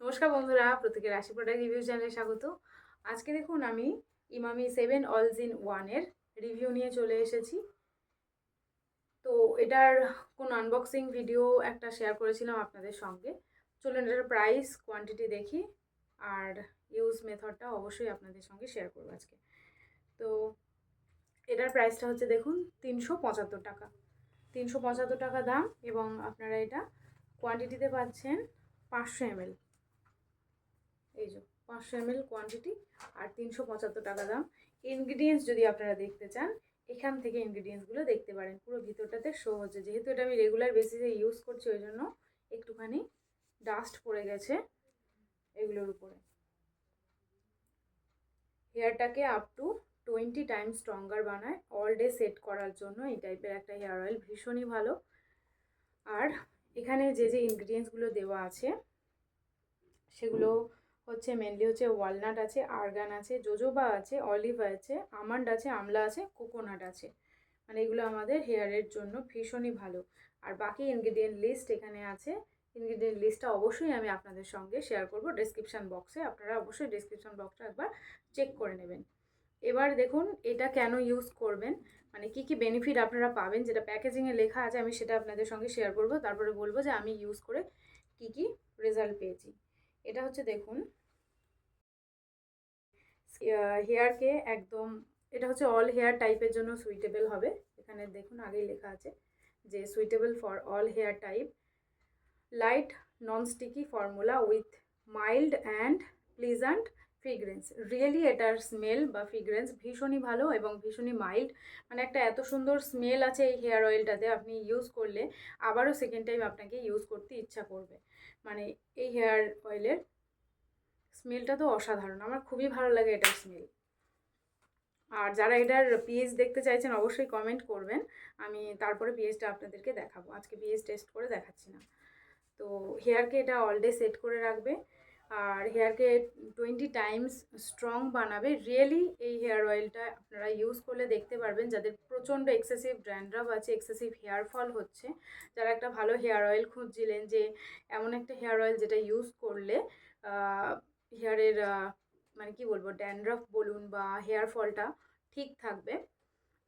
নমস্কার বন্ধুরা, প্রত্যেকের রাশি প্রোডাক্ট রিভিউ চ্যানেলে স্বাগত। আজকে দেখুন আমি ইমামি সেভেন অলস ইন ওয়ানের রিভিউ নিয়ে চলে এসেছি। তো এটার কোন আনবক্সিং ভিডিও একটা শেয়ার করেছিলাম আপনাদের সঙ্গে। চলুন এটার প্রাইস কোয়ান্টিটি দেখি, আর ইউজ মেথডটা অবশ্যই আপনাদের সঙ্গে শেয়ার করব আজকে। তো এটার প্রাইসটা হচ্ছে দেখুন, তিনশো পঁচাত্তর টাকা। তিনশো পঁচাত্তর টাকা দাম এবং আপনারা এটা কোয়ান্টিটিতে পাচ্ছেন পাঁচশো এমএল এই যে পাঁচশো এমএল কোয়ান্টিটি আর তিনশো পঁচাত্তর টাকা দাম। ইনগ্রিডিয়েন্টস যদি আপনারা দেখতে চান, এখান থেকে ইনগ্রিডিয়েন্টসগুলো দেখতে পারেন। পুরো ভিতরটাতে শো হচ্ছে। যেহেতু এটা আমি রেগুলার বেসিসে ইউজ করছি, ওই জন্য একটুখানি ডাস্ট পড়ে গেছে এগুলোর উপরে। হেয়ারটাকে up to twenty time stronger বানায়। অল ডে সেট করার জন্য এই টাইপের একটা হেয়ার অয়েল ভীষণই ভালো। আর এখানে যে যে ইনগ্রিডিয়েন্টসগুলো দেওয়া আছে, সেগুলো হচ্ছে মেনলি হচ্ছে ওয়ালনাট আছে আর্গান আছে জোজোবা আছে অলিভ আছে আমন্ড আছে আমলা আছে কোকোনাট আছে। মানে এগুলো আমাদের হেয়ারের জন্য ভীষণই ভালো। আর বাকি ইনগ্রিডিয়েন্ট লিস্ট এখানে আছে। ইনগ্রিডিয়েন্ট লিস্টটা অবশ্যই আমি আপনাদের সঙ্গে শেয়ার করব। ডেসক্রিপশান বক্সে আপনারা অবশ্যই ডেসক্রিপশান বক্সটা একবার চেক করে নেবেন। এবার দেখুন এটা কেন ইউজ করবেন? মানে কি কি বেনিফিট আপনারা পাবেন? যেটা প্যাকেজিংয়ে লেখা আছে, আমি সেটা আপনাদের সঙ্গে শেয়ার করব। তারপরে বলব যে আমি ইউজ করে কি কি রেজাল্ট পেয়েছি। এটা হচ্ছে দেখুন। হেয়ারকে একদম, এটা হচ্ছে অল হেয়ার টাইপের জন্য সুইটেবল হবে। এখানে দেখুন আগেই লেখা আছে যে suitable for all hair type light non sticky formula with mild and pleasant fragrance really এটার স্মেল বা ফ্রিগ্রেন্স ভীষণই ভালো এবং ভীষণই মাইল্ড মানে একটা এত সুন্দর স্মেল আছে এই হেয়ার অয়েলটাতে আপনি ইউজ করলে, আবারও সেকেন্ড টাইম আপনাকে ইউজ করতে ইচ্ছা করবে। মানে এই হেয়ার অয়েলের স্মেলটা তো অসাধারণ। আমার খুবই ভালো লাগে এটার স্মেল আর যারা এটার পিএইচ দেখতে চাইছেন, অবশ্যই কমেন্ট করবেন। আমি তারপরে পিএইচটা আপনাদেরকে দেখাবো। আজকে পিএইচ টেস্ট করে দেখাচ্ছি না। তো হেয়ারকে এটা অল ডে সেট করে রাখবে। আর হেয়ারকে টোয়েন্টি টাইমস স্ট্রং বানাবে। রিয়েলি এই হেয়ার অয়েলটা আপনারা ইউজ করলে দেখতে পারবেন যাদের প্রচণ্ড এক্সেসিভ ড্র্যান্ড্রাফ আছে এক্সেসিভ হেয়ার ফল হচ্ছে, যারা একটা ভালো হেয়ার অয়েল খুঁজছিলেন যে এমন একটা হেয়ার অয়েল যেটা ইউজ করলে হেয়ারের মানে কি বলব ড্যান্ড্রাফ বলুন বা হেয়ার ফলটা ঠিক থাকবে,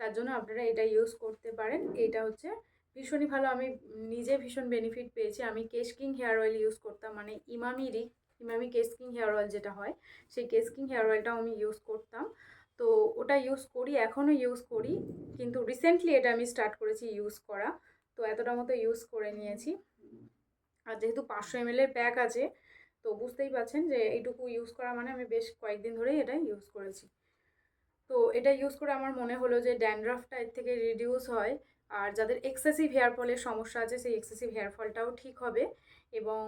তার জন্য আপনারা এটা ইউজ করতে পারেন। এটা হচ্ছে ভীষণই ভালো। আমি নিজে ভীষণ বেনিফিট পেয়েছি। আমি কেশকিং হেয়ার অয়েল ইউজ করতাম মানে ইমামিরই ইমামি কেসকিং হেয়ার অয়েল যেটা হয়, সেই কেসকিং হেয়ার অয়েলটাও আমি ইউজ করতাম। তো ওটা ইউজ করি, এখনও ইউজ করি, কিন্তু রিসেন্টলি এটা আমি স্টার্ট করেছি ইউজ করা। তো এতটা মতো ইউজ করে নিয়েছি। আর যেহেতু পাঁচশো এম এমএলের প্যাক আছে, তো বুঝতেই পারছেন যে এইটুকু ইউজ করা মানে আমি বেশ কয়েকদিন ধরেই এটা ইউজ করেছি। তো এটা ইউজ করে আমার মনে হলো যে ড্যান্ড্রাফটা এর থেকে রিডিউস হয়। আর যাদের এক্সেসিভ হেয়ার ফলের সমস্যা আছে, সেই এক্সেসিভ হেয়ার ফলটাও ঠিক হবে এবং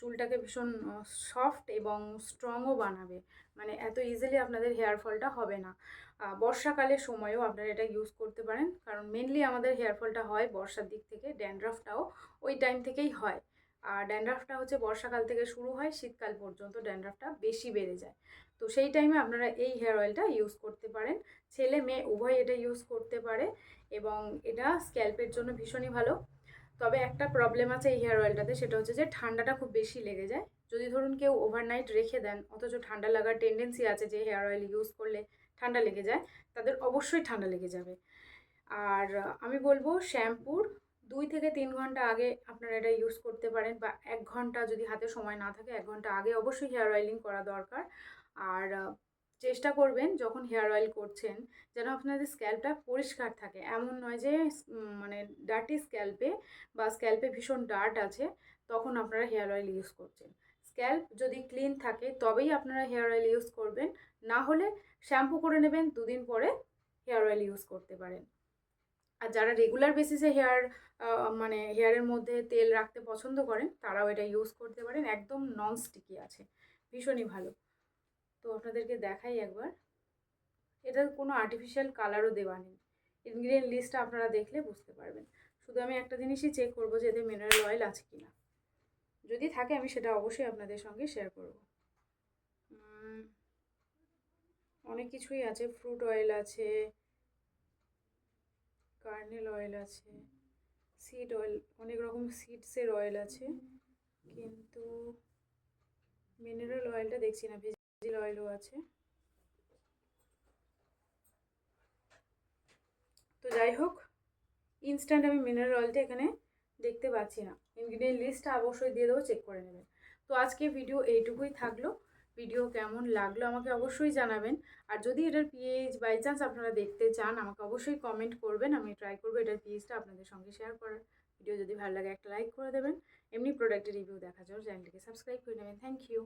চুলটাকে ভীষণ সফট এবং স্ট্রংও বানাবে। মানে এত ইজিলি আপনাদের হেয়ার ফলটা হবে না। বর্ষাকালের সময়ও আপনারা এটা ইউজ করতে পারেন। কারণ মেনলি আমাদের হেয়ার ফলটা হয় বর্ষার দিক থেকে ড্যান্ড্রাফটাও ওই টাইম থেকেই হয়। আর ড্যান্ড্রাফটা হচ্ছে বর্ষাকাল থেকে শুরু হয়, শীতকাল পর্যন্ত ড্যান্ড্রাফটা বেশি বেড়ে যায়। তো সেই টাইমে আপনারা এই হেয়ার অয়েলটা ইউজ করতে পারেন। ছেলে, মেয়ে, উভয় এটা ইউজ করতে পারে এবং এটা স্ক্যাল্পের জন্য ভীষণই ভালো। তবে একটা প্রবলেম আছে এই হেয়ার অয়েলটাতে সেটা হচ্ছে যে ঠান্ডাটা খুব বেশি লেগে যায়। যদি ধরুন কেউ ওভারনাইট রেখে দেন, অথচ ঠান্ডা লাগার টেন্ডেন্সি আছে যে হেয়ার অয়েল ইউজ করলে ঠান্ডা লেগে যায়, তাদের অবশ্যই ঠান্ডা লেগে যাবে। আর আমি বলব শ্যাম্পুর দুই থেকে তিন ঘণ্টা আগে আপনারা এটা ইউজ করতে পারেন বা এক ঘণ্টা যদি হাতে সময় না থাকে, এক ঘণ্টা আগে অবশ্যই হেয়ার অয়েলিং করা দরকার। আর চেষ্টা করবেন যখন হেয়ার অয়েল করছেন যেন আপনাদের স্ক্যাল্পটা পরিষ্কার থাকে। এমন নয় যে মানে ডার্টি স্ক্যাল্পে বা স্ক্যাল্পে ভীষণ ডার্ট আছে, তখন আপনারা হেয়ার অয়েল ইউজ করছেন। স্ক্যাল্প যদি ক্লিন থাকে, তবেই আপনারা হেয়ার অয়েল ইউজ করবেন। না হলে শ্যাম্পু করে নেবেন, দুদিন পরে হেয়ার অয়েল ইউজ করতে পারেন। আর যারা রেগুলার বেসিসে হেয়ার মানে হেয়ারের মধ্যে তেল রাখতে পছন্দ করেন, তারাও এটা ইউজ করতে পারেন। একদম নন স্টিকি আছে। ভীষণই ভালো। তো আপনাদেরকে দেখাই একবার। এটার কোনো আর্টিফিশিয়াল কালারও দেওয়া নেই। ইনগ্রিডিয়েন্ট লিস্টটা আপনারা দেখলে বুঝতে পারবেন। শুধু আমি একটা জিনিসই চেক করব যে এদের মিনারেল অয়েল আছে কি না যদি থাকে, আমি সেটা অবশ্যই আপনাদের সঙ্গে শেয়ার করব। অনেক কিছুই আছে। ফ্রুট অয়েল আছে কার্নেল অয়েল আছে, সিড অয়েল, অনেক রকম সিডসের অয়েল আছে, কিন্তু মিনারেল অয়েলটা দেখছি না ভেজিল অয়েলও আছে। তো যাই হোক ইনস্ট্যান্ট আমি মিনারেল অয়েলটা এখানে দেখতে পাচ্ছি না। ইনগ্রিডিয়েন্ট লিস্টটা অবশ্যই দিয়ে দেবো চেক করে নেবেন। তো আজকে ভিডিও এইটুকুই থাকল। ভিডিও কেমন লাগল আমাকে অবশ্যই জানাবেন। আর যদি এটার পিএইচ বাই চান্স আপনারা দেখতে চান, আমাকে অবশ্যই কমেন্ট করবেন। আমি ট্রাই করব এটার পিএইচটা আপনাদের সঙ্গে শেয়ার করার। ভিডিও যদি ভালো লাগে একটা লাইক করে দেবেন। এমনি প্রোডাক্টের রিভিউ দেখা জন্য চ্যানেলটিকে সাবস্ক্রাইব করে নেবেন। Thank you